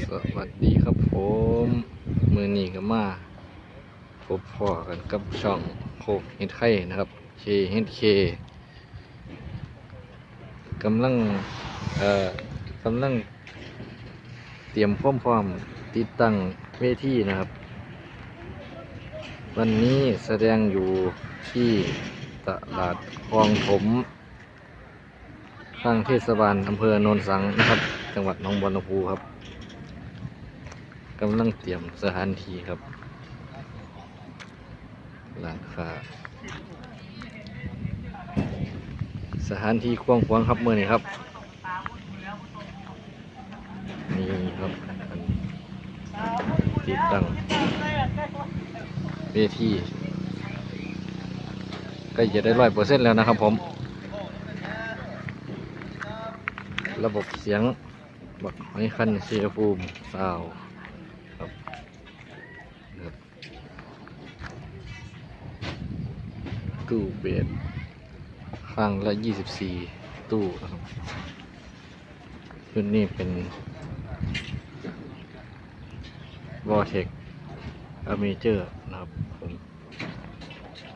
สวัสดีครับผมมือนี้ก็มาพบพ่อกันกับช่องโคกเฮ็ดไข่นะครับ K H K กำลังเอ่อกำลัง เตรียมพร้อมพร้อมติดตั้งเวทีนะครับ วันนี้แสดงอยู่ที่ตลาดคลองถมข้างเทศบาลอำเภอโนนสังนะครับ จังหวัดหนองบัวลำพูครับ กำลังเตรียมสถานที่ครับร้านค้าสถานที่กว้างขวางครับเมื่อนี้ครับ นี่ครับติดตั้งเวทีกล้จะได้ร้อยเปอร์เซ็นต์แล้วนะครับผม ระบบเสียงบักไม้คันเชียฟูมซาวครับครับ ตู้เบสข้างละ24ตู้นะครับชุดนี้เป็น v o r t e x a m a t e r นะครับผม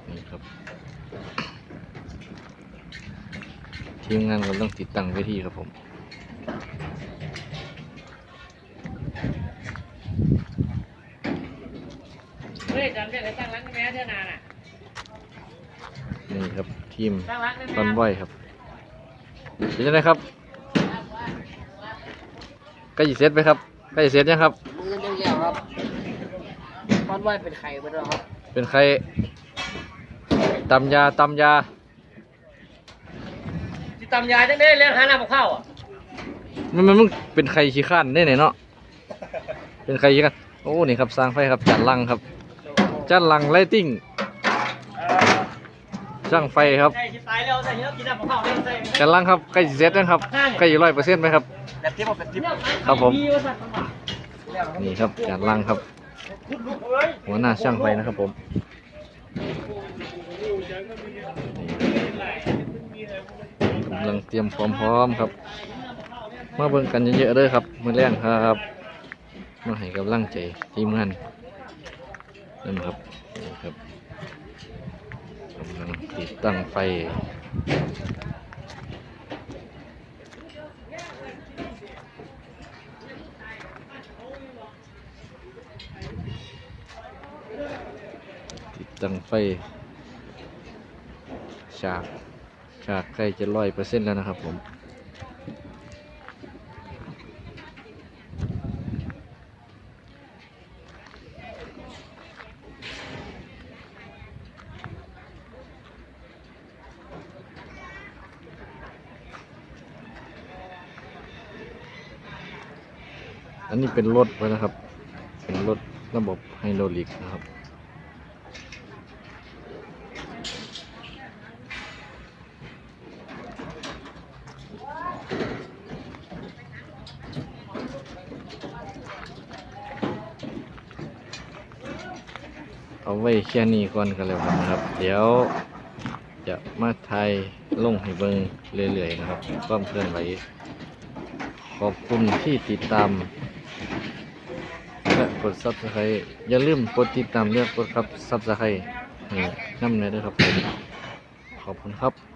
นี่ครับ ทีมงานกำลังติดตั้งเวทีครับผมเฮ้ยจำได้เลยตั้งร้านแม่เท่านานอะ นี่ครับทีมตั้งร้านแม่คอนไว้ครับเป็นยังไงครับใกล้จะเสร็จไหมครับใกล้จะเสร็จยังครับมือเดียวๆครับก้อนไหวเป็นไข่ไปด้วยครับ เป็นใครตำยาตำยาที่ตำยาจังได้เลี้ยงหาหน้าพวกเข้าอะมันมันมันเป็นใครขี้ข้านได้ไหนเนาะเป็นใครขี้ข้านโอ้นี่ครับสร้างไฟครับจัดลังครับจัดลังไลติ้ง ช่างไฟครับใช่ที่ตายแล้วใส่เยอะกินหน้าพวกเข้าเล่นใส่จัดลังครับใกล้จะเสร็จแล้วครับใกล้ร้อยเปอร์เซ็นต์ไหมครับแบบที่บอกเป็นทิปครับผมนี่ครับจานล่างครับ หัวหน้าช่างไฟนะครับผมกำลังเตรียมพร้อมๆครับ มาเบิ่งกันเยอะๆเลยครับมือแรงครับมาให้กำลังใจทีมงานนั่นครับนี่ครับกำลัง ติดตั้งไฟ ติดตั้งไฟ ฉาก ฉากใกล้จะร้อยเปอร์เซ็นต์แล้วนะครับผม อันนี้เป็นรถไว้นะครับ เป็นรถระบบไฮโดรลิกนะครับ เอาไว้แค่นี้ก่อนกันแล้วกันนะครับ เดี๋ยวจะมาไทยลงให้เบิงเรื่อยๆนะครับ ความเคลื่อนไหวขอบคุณที่ติดตาม และกดซับสไครต์อย่าลืมกดติดตามเลือกกดครับซับสไครต์นี่น้ำเลยด้วยครับผมขอบคุณครับ